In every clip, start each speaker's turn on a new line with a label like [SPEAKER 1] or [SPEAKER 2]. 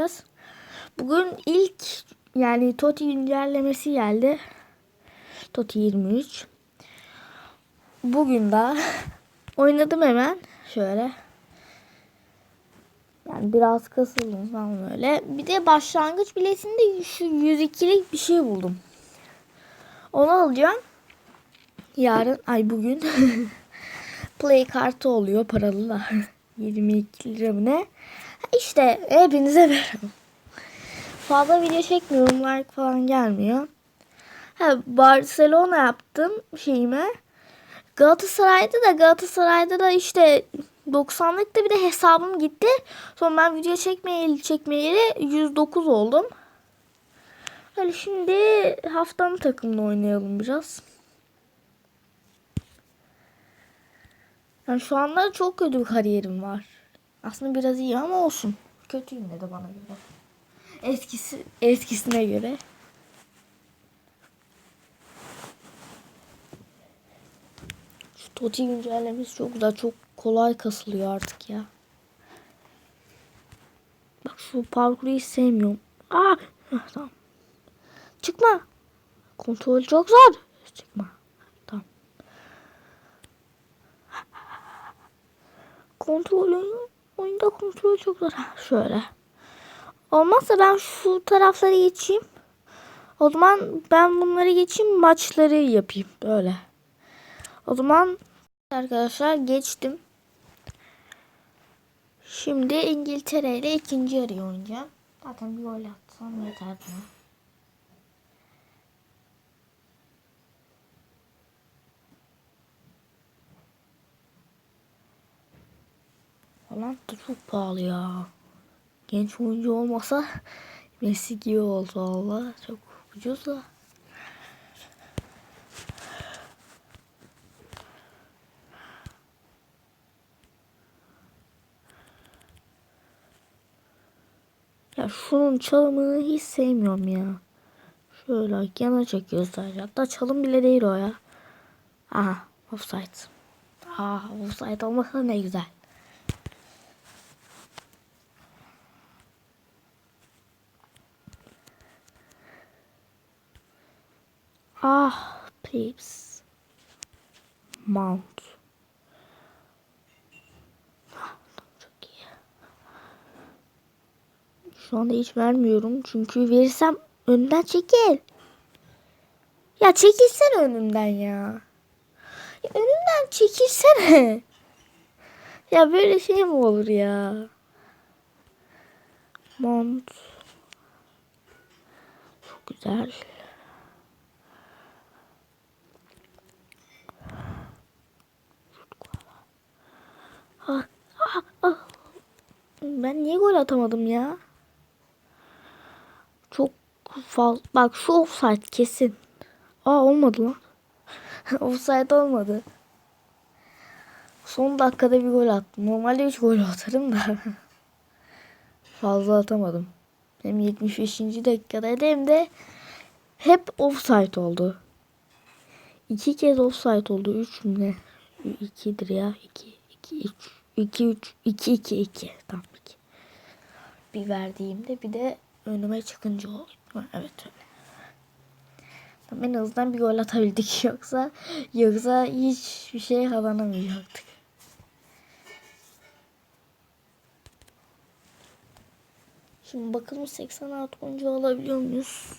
[SPEAKER 1] Biraz. Bugün ilk yani Toti güncellemesi geldi. Toti 23. Bugün de oynadım hemen. Şöyle. Yani biraz kasıldım falan böyle. Bir de başlangıç biletinde şu 102'lik bir şey buldum. Onu alacağım. Yarın ay bugün play kartı oluyor paralı da 22 lira mı ne? İşte hepinize merhaba. Fazla video çekmiyorum like falan gelmiyor. Ha, Barcelona yaptım şeyime. Galatasaray'da da Galatasaray'da da işte 90'lıkta bir de hesabım gitti. Sonra ben video çekmeyeli çekmeyeli 109 oldum. Hani şimdi haftanın takımını oynayalım biraz. Yani şu anda çok kötü bir kariyerim var. Aslında biraz iyi ama olsun. Kötü yine de bana göre. Eskisi eskisine göre. Şu Toti güncellemesi çok güzel. Çok kolay kasılıyor artık ya. Bak şu parkuru hiç sevmiyorum. Aa, tamam. Çıkma. Kontrol çok zor. Çıkma. Tamam. Kontrol oyunda kontrol çok zor. Şöyle. Olmazsa ben şu tarafları geçeyim. O zaman ben bunları geçeyim maçları yapayım böyle. O zaman arkadaşlar geçtim. Şimdi İngiltere ile ikinci yarıyı oynayacağım. Zaten bir gol atsam yeter bana. Falan da çok pahalı ya. Genç oyuncu olmasa Messi gibi oldu valla. Çok ucuz da. Ya şunun çalımını hiç sevmiyorum ya. Şöyle yana çekiyoruz sadece. Hatta çalım bile değil o ya. Aha offside. Aa offside olmasa ne güzel. Ah please. Mount. Çok iyi. Şu anda hiç vermiyorum. Çünkü verirsem önden çekil. Ya çekilsene önümden ya. ya önümden çekilsene. Ya böyle şey mi olur ya? Mount. Çok güzel. Ben niye gol atamadım ya? Çok fazla. Bak şu offside kesin. Aa olmadı lan. offside olmadı. Son dakikada bir gol attım. Normalde 3 gol atarım da. Fazla atamadım. Hem 75. dakikadaydı hem de hep offside oldu. İki kez offside oldu. Üç mü ne? İkidir ya. İki. 2 3 2 3 2 2 2 tamam 2. Bir verdiğimde bir de önüme çıkınca oldu. Evet öyle. Tamam, en azından bir gol atabildik yoksa yoksa hiçbir şey kazanamayacaktık. Şimdi bakalım 86 oyuncu alabiliyor muyuz?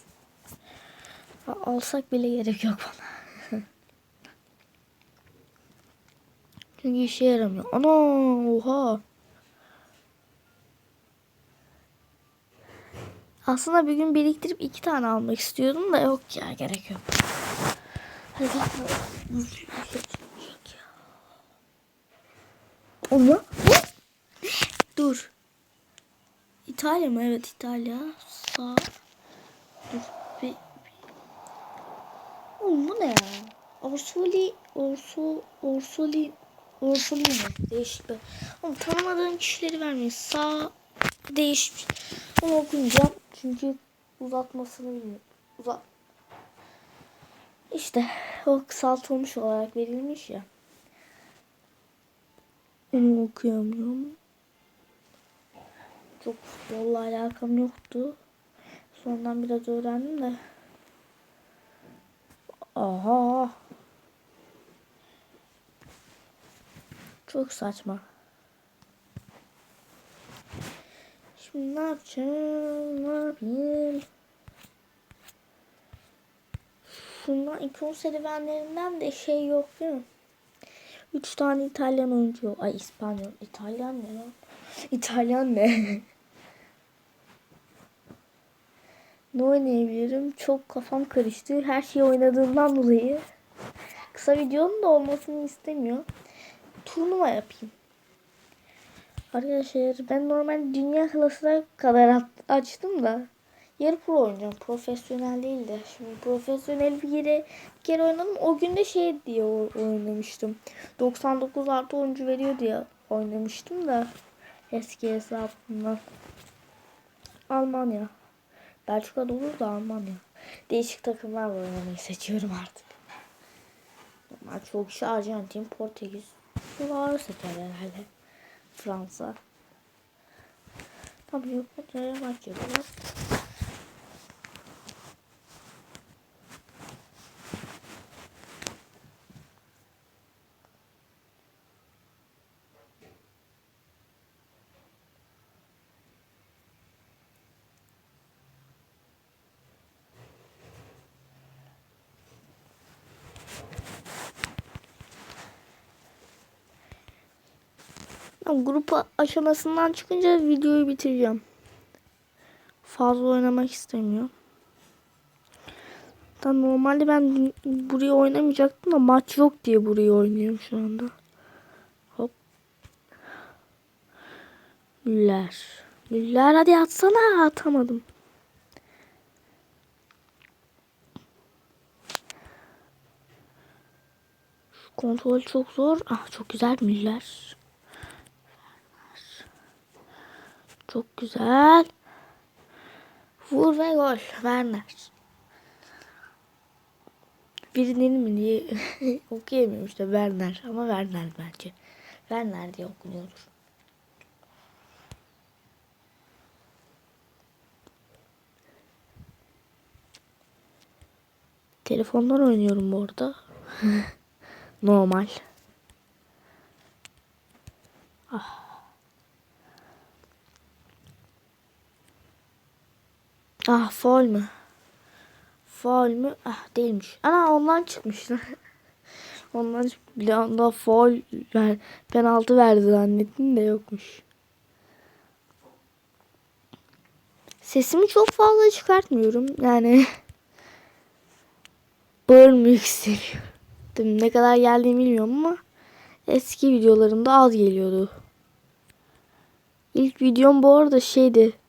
[SPEAKER 1] Alsak bile gerek yok bana. Çünkü işe yaramıyor. Ana oha. Aslında bir gün biriktirip iki tane almak istiyordum da yok ya gerek yok. Ama dur. İtalya mı? Evet İtalya. Sağ. Dur. Bir, bir. Oğlum bu ne ya? Orsoli, Orso, Orsoli, Orsolini. Değişik bir. Oğlum tanımadığım kişileri vermeyin. Sağ değişmiş. Onu okuyacağım. Çünkü uzatmasını bilmiyorum. Uzat. İşte o kısaltılmış olarak verilmiş ya. Onu okuyamıyorum. çok futbolla alakam yoktu. Sonradan biraz öğrendim de. Aha. Çok saçma. Şimdi ne yapacağım? Ne yapayım? Şundan ikon serüvenlerinden de şey yok değil mi? Üç tane İtalyan oyuncu yok. Ay İspanyol. İtalyan ne lan? İtalyan ne? ne oynayabilirim? Çok kafam karıştı. Her şeyi oynadığımdan dolayı. Kısa videonun da olmasını istemiyor. Turnuva yapayım. Arkadaşlar ben normal dünya klasına kadar açtım da yarı pro oynayacağım. Profesyonel değil de. Şimdi profesyonel bir yere bir kere oynadım. O gün de şey diye oynamıştım. 99 artı oyuncu veriyor diye oynamıştım da eski hesabımdan. Almanya. Belçika'da olur da Almanya. Değişik takımlarla oynamayı seçiyorum artık. Normal çok kişi Arjantin, Portekiz. Var seçer herhalde. Fransa. Tabii yok. Nereye başlıyoruz? Grup aşamasından çıkınca videoyu bitireceğim. Fazla oynamak istemiyorum. Tam normalde ben buraya oynamayacaktım da maç yok diye burayı oynuyorum şu anda. Hop. Müller. Müller hadi atsana atamadım. Şu kontrol çok zor. Ah çok güzel Müller. Çok güzel. Vur ve gol. Werner. Birinin mi diye okuyamıyorum işte Werner ama Werner bence. Werner diye okunuyordur. Telefondan oynuyorum bu arada. Normal. Ah faul mü? Faul mü? Ah değilmiş. Ana ondan çıkmış. ondan çık- bir anda faul ver, penaltı verdi zannettim de yokmuş. Sesimi çok fazla çıkartmıyorum. Yani bağırmak istemiyorum. Ne kadar geldiğini bilmiyorum ama eski videolarımda az geliyordu. İlk videom bu arada şeydi.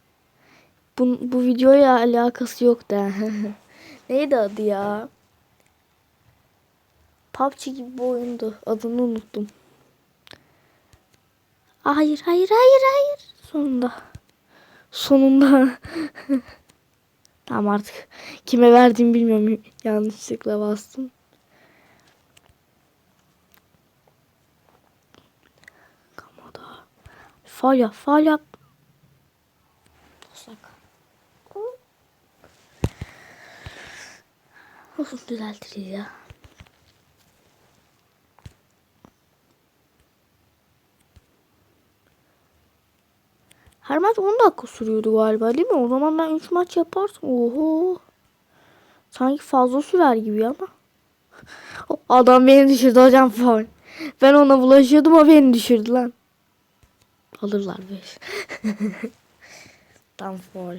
[SPEAKER 1] Bu, bu videoya alakası yok da. Neydi adı ya? PUBG gibi bir oyundu. Adını unuttum. Hayır, hayır, hayır, hayır. Sonunda. Sonunda. tamam artık. Kime verdiğimi bilmiyorum. Yanlışlıkla bastım. Kamada. Fal yap, Olsun düzeltiriz ya. Her maç 10 dakika sürüyordu galiba değil mi? O zaman ben 3 maç yaparsam oho. Sanki fazla sürer gibi ama. Adam beni düşürdü hocam faul. Ben ona bulaşıyordum o beni düşürdü lan. Alırlar be. Tam faul.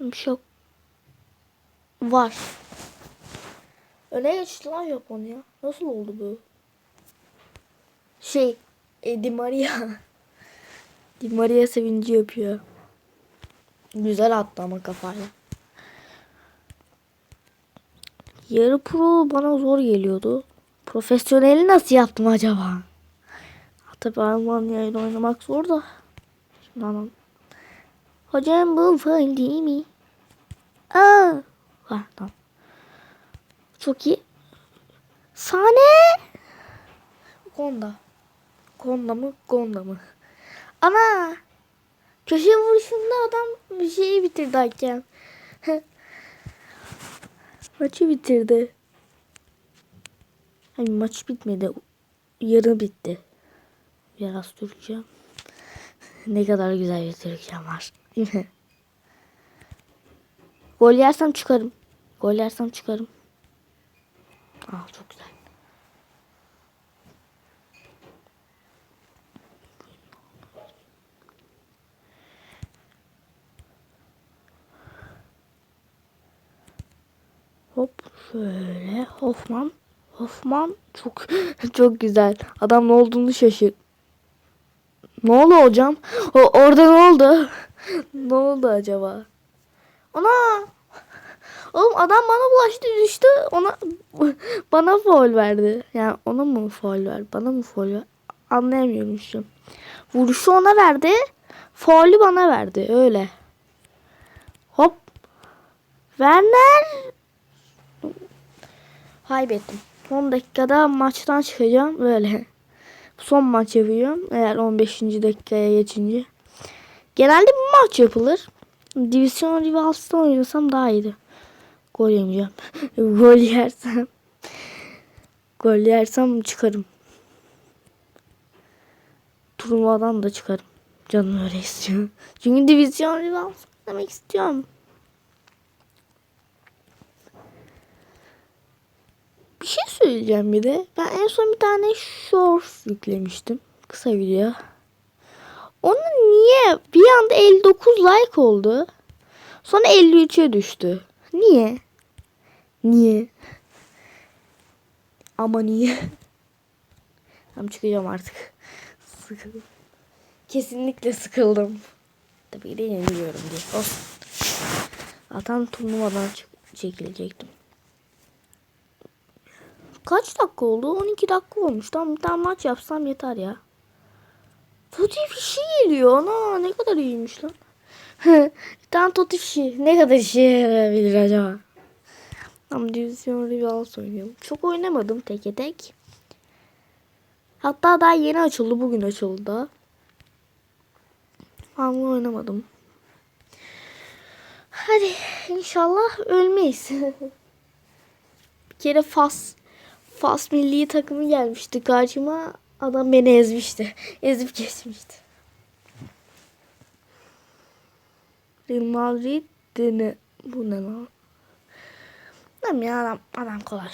[SPEAKER 1] Bir şey yok. Var. Öne geçti lan Japonya. Nasıl oldu bu? Şey, e, Di Maria. Di Maria sevinci yapıyor. Güzel attı ama kafayla. Yarı pro bana zor geliyordu. Profesyoneli nasıl yaptım acaba? Tabii Almanya oynamak zor da. Şimdi anladım. Hocam bu fail değil mi? Aa. Tamam. Çok iyi. Sahne. Honda. Konda mı? Gonda mı? Ana! Köşe vuruşunda adam bir şeyi bitirdi hakem. Maçı bitirdi. Hani maç bitmedi. Yarı bitti. Biraz Türkçe. ne kadar güzel bir Türkçem var. Gol yersem çıkarım. Gol yersem çıkarım. Aa çok güzel. Hop şöyle Hoffman. Hoffman çok çok güzel. Adam ne olduğunu şaşır. Ne oldu hocam? O, orada ne oldu? ne oldu acaba? Ana! Oğlum adam bana bulaştı düştü. Ona bana foul verdi. Yani ona mı foul ver? Bana mı foul ver? Anlayamıyorum şu. Vuruşu ona verdi. Faulü bana verdi. Öyle. Hop. Werner kaybettim. 10 dakikada maçtan çıkacağım böyle. Son maç yapıyorum eğer 15. dakikaya geçince. Genelde bir maç yapılır. Division Rivals'ta oynasam daha iyiydi. Gol yemeyeceğim. Gol yersem Gol yersem çıkarım. Turnuvadan da çıkarım. Canım öyle istiyor. Çünkü Division Rivals demek istiyorum. Bir şey söyleyeceğim bir de. Ben en son bir tane shorts yüklemiştim. Kısa video. Onun niye bir anda 59 like oldu? Sonra 53'e düştü. Niye? Niye? Ama niye? Tam çıkacağım artık. Sıkıldım. Kesinlikle sıkıldım. Tabii de yeniliyorum diye. Olsun. Zaten turnuvadan çekilecektim. Kaç dakika oldu? 12 dakika olmuş. Tam bir tane maç yapsam yeter ya. Toti fişi geliyor. Ana ne kadar iyiymiş lan. bir tane toti fişi. Ne kadar işe yarayabilir acaba? Tam Division Rivals oynuyorum. Çok oynamadım teke tek. Hatta daha yeni açıldı. Bugün açıldı. Ama oynamadım. Hadi inşallah ölmeyiz. bir kere Fas Fas milli takımı gelmişti karşıma. Adam beni ezmişti. Ezip geçmişti. Real Madrid ne? Bu ne lan? Tamam ya adam, adam kolay.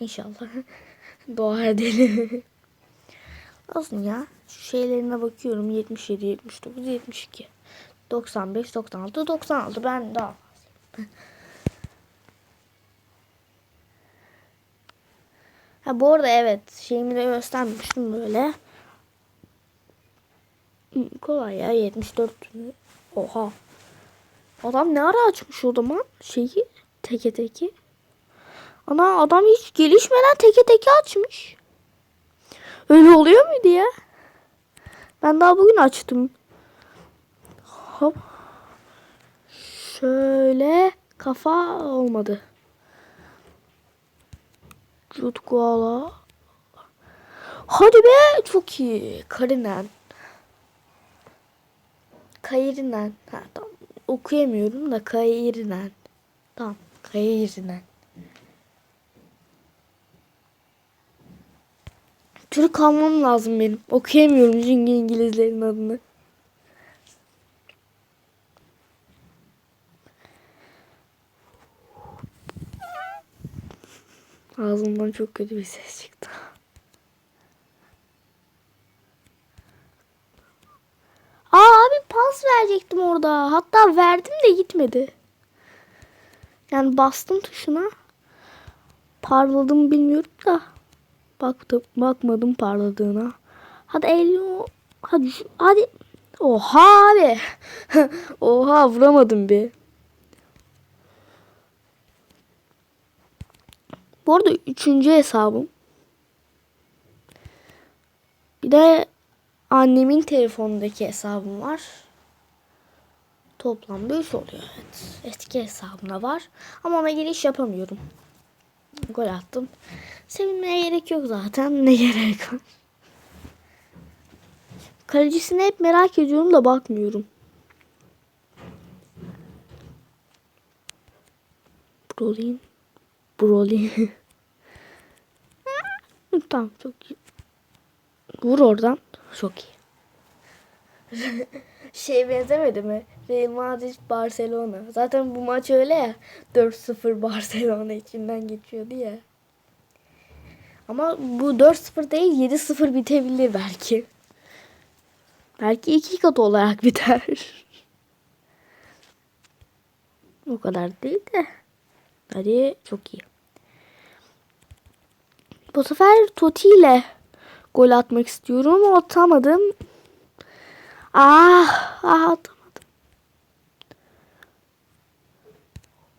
[SPEAKER 1] İnşallah. Dua edelim. Olsun ya. Şu şeylerine bakıyorum. 77, 79, 72. 95, 96, 96. Ben daha fazla. Ha bu arada evet şeyimi de göstermiştim böyle. Kolay ya 74. Oha. Adam ne ara açmış o zaman şeyi teke teke. Ana adam hiç gelişmeden teke teke açmış. Öyle oluyor muydu ya? Ben daha bugün açtım. Hop. Şöyle kafa olmadı. Jude Guala. Hadi be çok iyi. Karinen. Kayırinen. Ha, tamam. Okuyamıyorum da Kayırinen. Tamam. Kayırinen. Türk almam lazım benim. Okuyamıyorum çünkü İngilizlerin adını. Ağzımdan çok kötü bir ses çıktı. Aa abi pas verecektim orada. Hatta verdim de gitmedi. Yani bastım tuşuna. Parladım bilmiyorum da. Baktım, bakmadım parladığına. Hadi Elio. Hadi hadi. Oha abi. Oha vuramadım bir. Bu arada üçüncü hesabım. Bir de annemin telefonundaki hesabım var. Toplam 5 oluyor evet. Eski hesabımda var. Ama ona giriş yapamıyorum. Gol attım. Sevinmeye gerek yok zaten. Ne gerek var?
[SPEAKER 2] Kalecisini hep merak ediyorum da bakmıyorum. Brolin. Brolin. tamam çok iyi. Vur oradan. Çok iyi.
[SPEAKER 1] Şey benzemedi mi? Real Madrid Barcelona. Zaten bu maç öyle ya. 4-0 Barcelona içinden geçiyordu ya. Ama bu 4-0 değil 7-0 bitebilir belki.
[SPEAKER 2] Belki iki kat olarak biter. o kadar değil de. Hadi çok iyi. Bu sefer Totti ile gol atmak istiyorum ama atamadım. Ah, ah atamadım.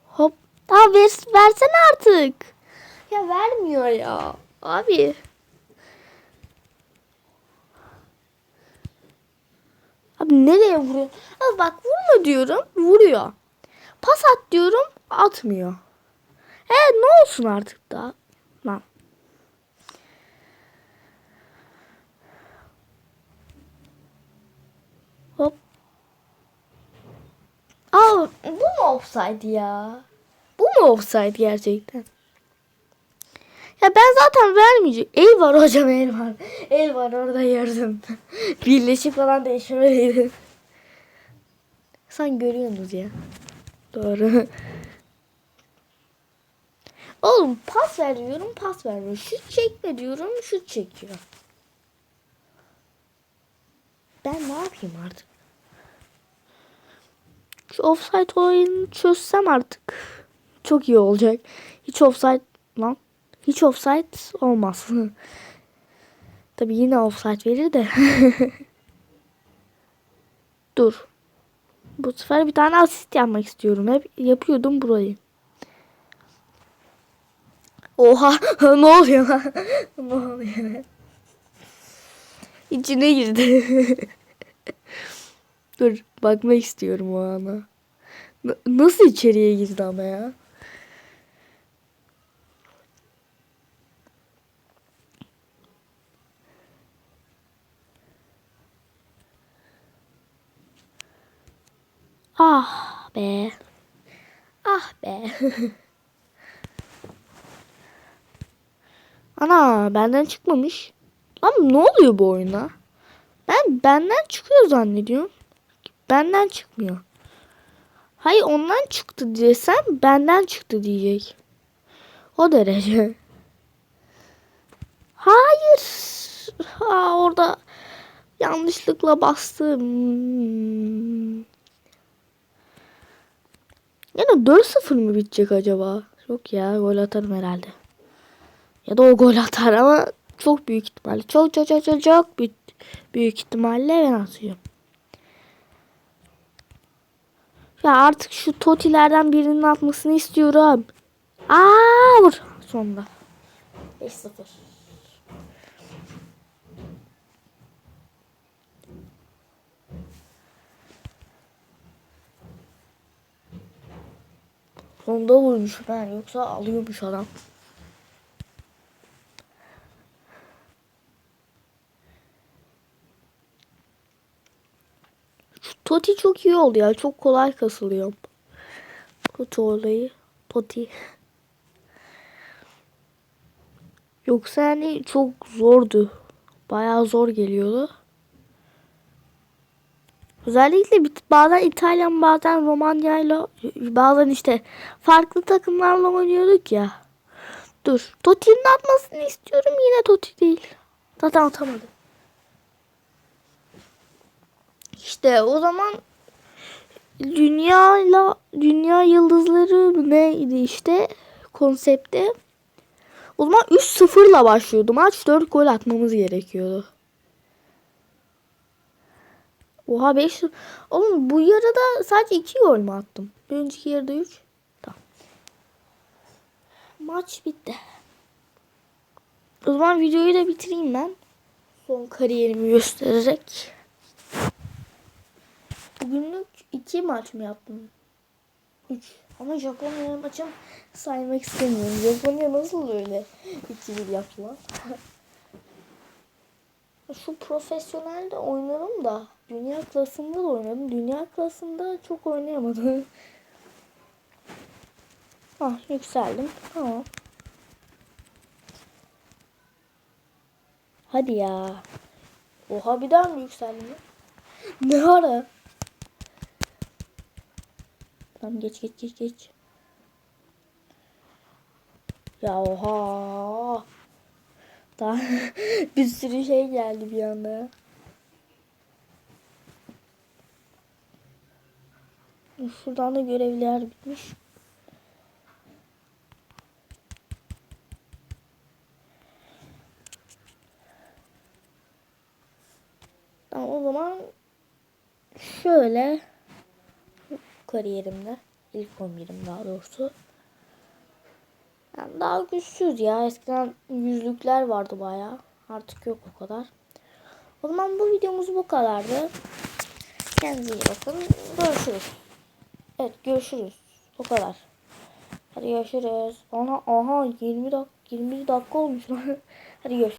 [SPEAKER 2] Hop. Aa, ver, versene artık.
[SPEAKER 1] Ya vermiyor ya.
[SPEAKER 2] Abi. Abi nereye vuruyor? Abi bak vurma diyorum. Vuruyor. Pas at diyorum. Atmıyor. E ne olsun artık da. Lan. Hop.
[SPEAKER 1] Aa, bu mu offside ya?
[SPEAKER 2] Bu mu offside gerçekten? Ya ben zaten vermeyecek. El var hocam el var.
[SPEAKER 1] El var orada gördüm. Birleşik falan değişmeliydi.
[SPEAKER 2] Sen görüyorsunuz ya. Doğru. Oğlum pas ver diyorum pas vermiyor. Şut çekme diyorum şut çekiyor. Ben ne yapayım artık? Şu offside olayını çözsem artık çok iyi olacak. Hiç offside lan. Hiç offside olmaz. Tabi yine offside verir de. Dur. Bu sefer bir tane asist yapmak istiyorum. Hep yapıyordum burayı. Oha ne oluyor lan? ne oluyor? İçine girdi. Dur bakmak istiyorum o ana. N- nasıl içeriye girdi ama ya? Ah be. Ah be. Ana benden çıkmamış. Ama ne oluyor bu oyuna? Ben benden çıkıyor zannediyorum. Benden çıkmıyor. Hayır ondan çıktı desem benden çıktı diyecek. O derece. Hayır. Ha orada yanlışlıkla bastım. Yani 4-0 mı bitecek acaba? Yok ya gol atarım herhalde. Ya da o gol atar ama çok büyük ihtimalle. Çok çok çok, çok büyük, büyük ihtimalle ben atıyorum. Ya artık şu totilerden birinin atmasını istiyorum. Aa vur. Sonunda.
[SPEAKER 1] 5-0.
[SPEAKER 2] Sonunda vurmuş ben. Yoksa alıyormuş adam. Şu Toti çok iyi oldu ya. Çok kolay kasılıyor. Toti olayı. Toti. Yoksa yani çok zordu. Bayağı zor geliyordu. Özellikle bazen İtalyan bazen Romanya'yla bazen işte farklı takımlarla oynuyorduk ya. Dur. Totti'nin atmasını istiyorum. Yine Totti değil. Zaten atamadı. İşte o zaman dünyayla dünya yıldızları neydi işte konsepte. O zaman 3-0'la başlıyordu maç. 4 gol atmamız gerekiyordu. Oha 5 Oğlum bu yarıda sadece 2 gol mü attım? Bir önceki yarıda 3. Tamam. Maç bitti. O zaman videoyu da bitireyim ben. Son kariyerimi göstererek. Bugünlük 2 maç mı yaptım? 3. Ama Japonya maçım saymak istemiyorum. Japonya nasıl öyle 2-1 yaptılar?
[SPEAKER 1] Şu profesyonelde oynarım da dünya klasında da oynadım. Dünya klasında çok oynayamadım. ah yükseldim. Tamam. Hadi ya. Oha bir daha mı yükseldim? Ne ara? Tamam geç geç geç geç. Ya oha. Daha bir sürü şey geldi bir anda. Şuradan da görevler bitmiş. Tamam o zaman şöyle kariyerimde ilk 11'im daha doğrusu. Yani daha güçsüz ya. Eskiden yüzlükler vardı bayağı. Artık yok o kadar. O zaman bu videomuz bu kadardı. Kendinize iyi bakın. Görüşürüz. Evet görüşürüz. O kadar. Hadi görüşürüz. Aha aha 20 dakika 20 dakika olmuş lan. Hadi görüşürüz.